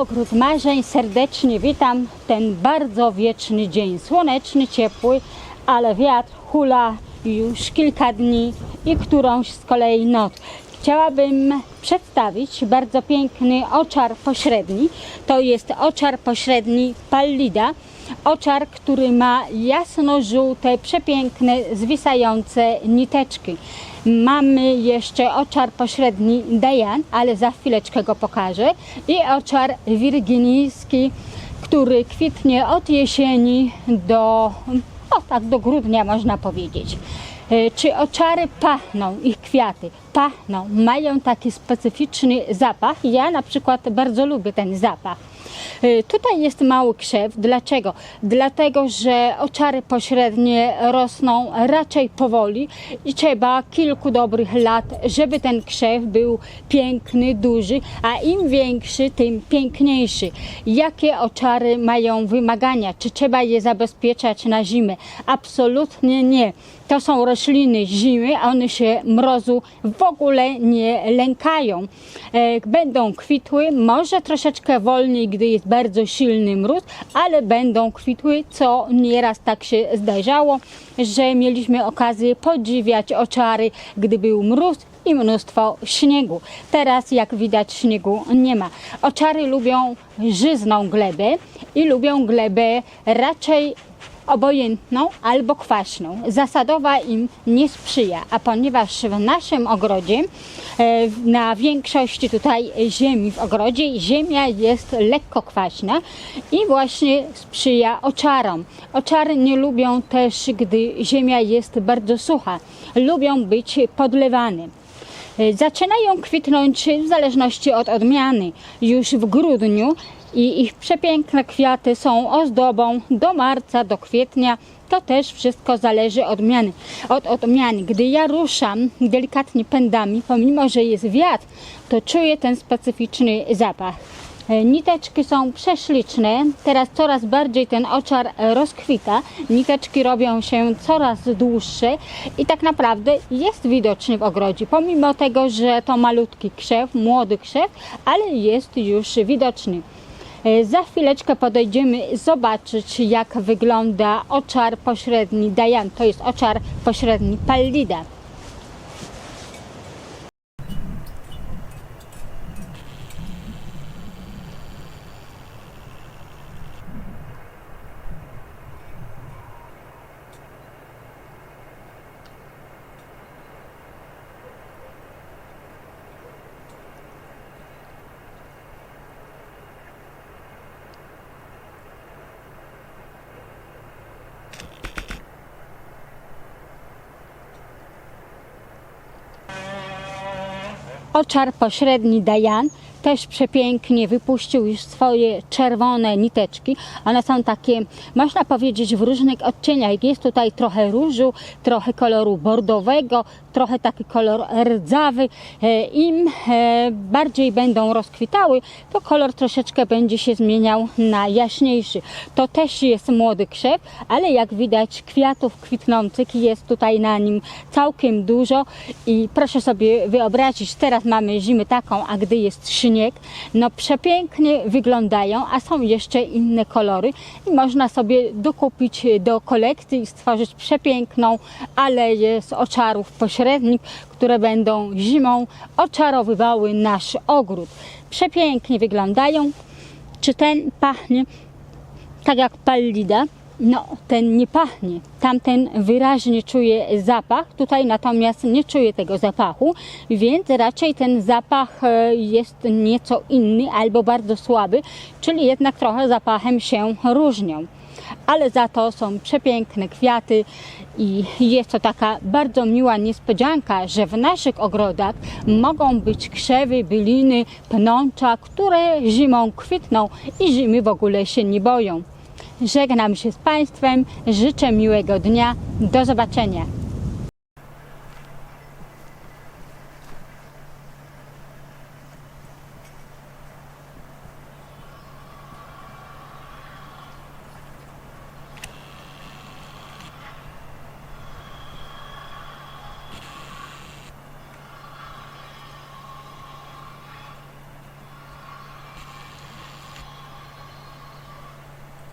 Ogród Marzeń serdecznie witam. Ten bardzo wieczny dzień, słoneczny, ciepły, ale wiatr hula już kilka dni i którąś z kolei noc. Chciałabym przedstawić bardzo piękny oczar pośredni. To jest oczar pośredni Pallida. Oczar, który ma jasno-żółte, przepiękne, zwisające niteczki. Mamy jeszcze oczar pośredni Dajan, ale za chwileczkę go pokażę. I oczar wirginijski, który kwitnie od jesieni do, o tak, do grudnia można powiedzieć. E, Czy oczary pachną, ich kwiaty pachną, mają taki specyficzny zapach? Ja na przykład bardzo lubię ten zapach. E, Tutaj jest mały krzew. Dlaczego? Dlatego, że oczary pośrednie rosną raczej powoli i trzeba kilku dobrych lat, żeby ten krzew był piękny, duży, a im większy, tym piękniejszy. Jakie oczary mają wymagania? Czy trzeba je zabezpieczać na zimę? Absolutnie nie. To są rośliny zimy, a one się mrozu w ogóle nie lękają. E, Będą kwitły, może troszeczkę wolniej, gdy jest bardzo silny mróz, ale będą kwitły, co nieraz tak się zdarzało, że mieliśmy okazję podziwiać oczary, gdy był mróz i mnóstwo śniegu. Teraz, jak widać, śniegu nie ma. Oczary lubią żyzną glebę i lubią glebę raczej obojętną albo kwaśną. Zasadowa im nie sprzyja, a ponieważ w naszym ogrodzie, e, na większości tutaj ziemi w ogrodzie, ziemia jest lekko kwaśna i właśnie sprzyja oczarom. Oczary nie lubią też, gdy ziemia jest bardzo sucha. Lubią być podlewane. E, Zaczynają kwitnąć w zależności od odmiany już w grudniu i ich przepiękne kwiaty są ozdobą do marca, do kwietnia. To też wszystko zależy od odmiany. Od odmiany. Gdy ja ruszam delikatnie pędami, pomimo że jest wiatr, to czuję ten specyficzny zapach. E, Niteczki są prześliczne. Teraz coraz bardziej ten oczar rozkwita. Niteczki robią się coraz dłuższe i tak naprawdę jest widoczny w ogrodzie. Pomimo tego, że to malutki krzew, młody krzew, ale jest już widoczny. E, Za chwileczkę podejdziemy zobaczyć, jak wygląda oczar pośredni Dajan. To jest oczar pośredni Pallida. Oczar pośredni Dajan też przepięknie wypuścił już swoje czerwone niteczki. One są takie, można powiedzieć, w różnych odcieniach. Jest tutaj trochę różu, trochę koloru bordowego, trochę taki kolor rdzawy. E, Im e, bardziej będą rozkwitały, to kolor troszeczkę będzie się zmieniał na jaśniejszy. To też jest młody krzew, ale jak widać kwiatów kwitnących jest tutaj na nim całkiem dużo i proszę sobie wyobrazić, teraz mamy zimę taką, a gdy jest śnieg, no przepięknie wyglądają, a są jeszcze inne kolory i można sobie dokupić do kolekcji i stworzyć przepiękną aleję z oczarów pośrednich, które będą zimą oczarowywały nasz ogród. Przepięknie wyglądają. Czy ten pachnie tak jak pallida? No, ten nie pachnie. Tamten wyraźnie czuje zapach, tutaj natomiast nie czuję tego zapachu, więc raczej ten zapach e, jest nieco inny albo bardzo słaby, czyli jednak trochę zapachem się różnią. Ale za to są przepiękne kwiaty i jest to taka bardzo miła niespodzianka, że w naszych ogrodach mogą być krzewy, byliny, pnącza, które zimą kwitną i zimy w ogóle się nie boją. Żegnam się z Państwem, życzę miłego dnia, do zobaczenia.